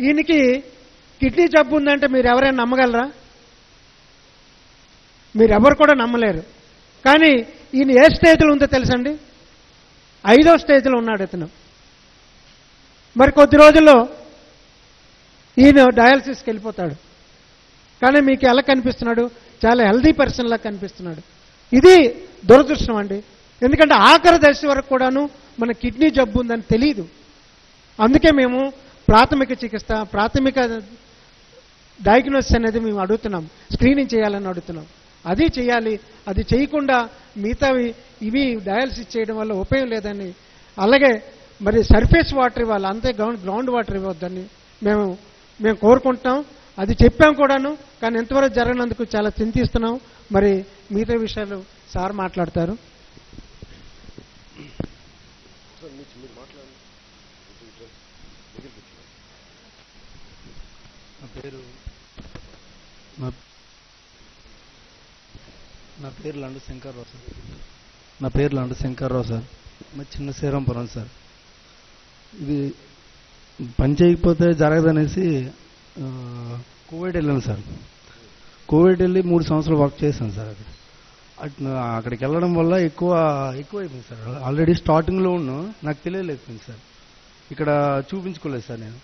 ఈయనకి కిడ్నీ జబ్బు ఉందంటే మీరు ఎవరైనా నమ్మగలరా? మీరెవరు కూడా నమ్మలేరు. కానీ ఈయన ఏ స్టేజ్లో ఉందో తెలుసండి? ఐదో స్టేజ్లో ఉన్నాడు ఇతను. మరి కొద్ది రోజుల్లో ఈయన డయాలసిస్కి వెళ్ళిపోతాడు. కానీ మీకు ఎలా కనిపిస్తున్నాడు? చాలా హెల్దీ పర్సన్లా కనిపిస్తున్నాడు. ఇది దురదృష్టం అండి. ఎందుకంటే ఆఖరి దశ వరకు కూడాను మన కిడ్నీ జబ్బు ఉందని తెలియదు అందుకే మేము ప్రాథమిక చికిత్స ప్రాథమిక డయాగ్నోసిస్ అనేది మేము అడుగుతున్నాం. స్క్రీనింగ్ చేయాలని అడుగుతున్నాం. అది చేయాలి అది చేయకుండా మిగతావి ఇవి డయాలసిస్ చేయడం వల్ల ఉపయోగం లేదని. అలాగే మరి సర్ఫేస్ వాటర్ ఇవ్వాలి అంతే గ్రౌండ్ గ్రౌండ్ వాటర్ ఇవ్వద్దని మేము మేము కోరుకుంటున్నాం. అది చెప్పాం కూడాను కానీ ఎంతవరకు జరగనందుకు చాలా చింతిస్తున్నాం. మరి మిగతా విషయాలు సార్ మాట్లాడతారు. నా పేరు నా- నా పేరు లండు శంకర్రావు సార్. నా పేరు లండు శంకర్రావు సార్. మా చిన్న శ్రీరాంపురం సార్. ఇది పని చేయకపోతే జరగదనేసి కోవిడ్ వెళ్ళాను సార్. కోవిడ్ వెళ్ళి మూడు సంవత్సరాలు వర్క్ చేశాను సార్ అక్కడ. అక్కడికి వెళ్ళడం వల్ల ఎక్కువ ఎక్కువ అయిపోయింది సార్ ఆల్రెడీ స్టార్టింగ్లో ఉన్న నాకు తెలియలేకపోయింది సార్. ఇక్కడ చూపించుకోలేదు సార్ నేను.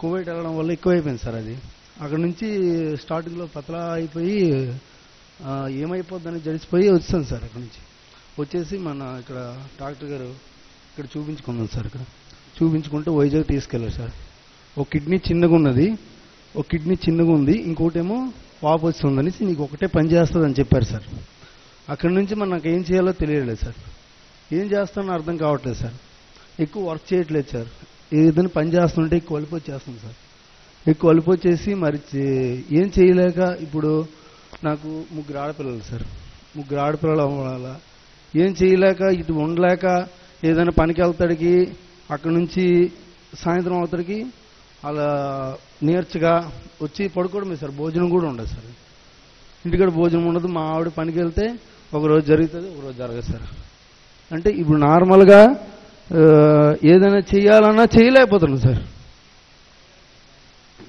కోవిడ్ వెళ్ళడం వల్ల ఎక్కువ అయిపోయింది సార్ అది. అక్కడ నుంచి స్టార్టింగ్లో పతలా అయిపోయి ఏమైపోద్దని జడిసిపోయి వచ్చాను సార్ అక్కడ నుంచి. వచ్చేసి మన ఇక్కడ డాక్టర్ గారు ఇక్కడ చూపించుకున్నాను సార్ ఇక్కడ. చూపించుకుంటే వైజాగ్ తీసుకెళ్ళారు సార్. ఒక కిడ్నీ చిన్నగా ఉన్నది ఒక కిడ్నీ చిన్నగా ఉంది ఇంకోటేమో వాపు వస్తుందనేసి నీకు ఒకటే పని చేస్తుందని చెప్పారు సార్. అక్కడి నుంచి మరి నాకు ఏం చేయాలో తెలియలేదు సార్. ఏం చేస్తానో అర్థం కావట్లేదు సార్. ఎక్కువ వర్క్ చేయట్లేదు సార్. ఏదైనా పని చేస్తుంటే ఎక్కువ అలుపు వచ్చేస్తుంది సార్. ఎక్కువ అలుపు వచ్చేసి మరి ఏం చేయలేక ఇప్పుడు నాకు ముగ్గురు ఆడపిల్లలు సార్. ముగ్గురు ఆడపిల్లలు అవ్వాల? ఏం చేయలేక ఇటు ఉండలేక ఏదైనా పనికి వెళ్తాడికి అక్కడి నుంచి సాయంత్రం అవుతాడికి అలా నేర్చుగా వచ్చి పడుకోవడం సార్. భోజనం కూడా ఉండదు సార్. ఇంటికాడ భోజనం ఉండదు. మా ఆవిడ పనికి వెళ్తే ఒకరోజు జరుగుతుంది ఒకరోజు జరగదు సార్. అంటే ఇప్పుడు నార్మల్గా ఏదైనా చేయాలన్నా చేయలేకపోతున్నాం సార్.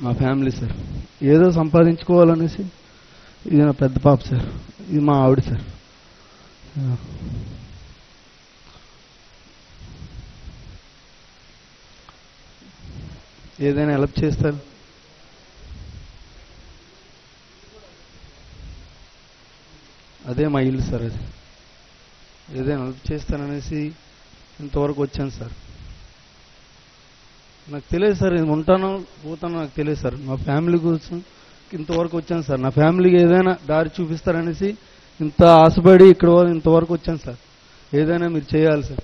మా ఫ్యామిలీ సార్. ఏదో సంపాదించుకోవాలనేసి ఇది నా పెద్ద పాప సార్. ఇది మా ఆవిడ సార్. ఏదైనా హెల్ప్ చేస్తారు? అదే మా ఇల్లు సార్ అది. ఏదైనా హెల్ప్ చేస్తాననేసి ఇంతవరకు వచ్చాను సార్. నాకు తెలియదు సార్ నేను ఉంటానో పోతానో నాకు తెలియదు సార్. మా ఫ్యామిలీ కోసం ఇంతవరకు వచ్చాను సార్. నా ఫ్యామిలీకి ఏదైనా దారి చూపిస్తారనేసి ఇంత ఆశపడి ఇక్కడ ఇంతవరకు వచ్చాను సార్. ఏదైనా మీరు చేయాలి సార్.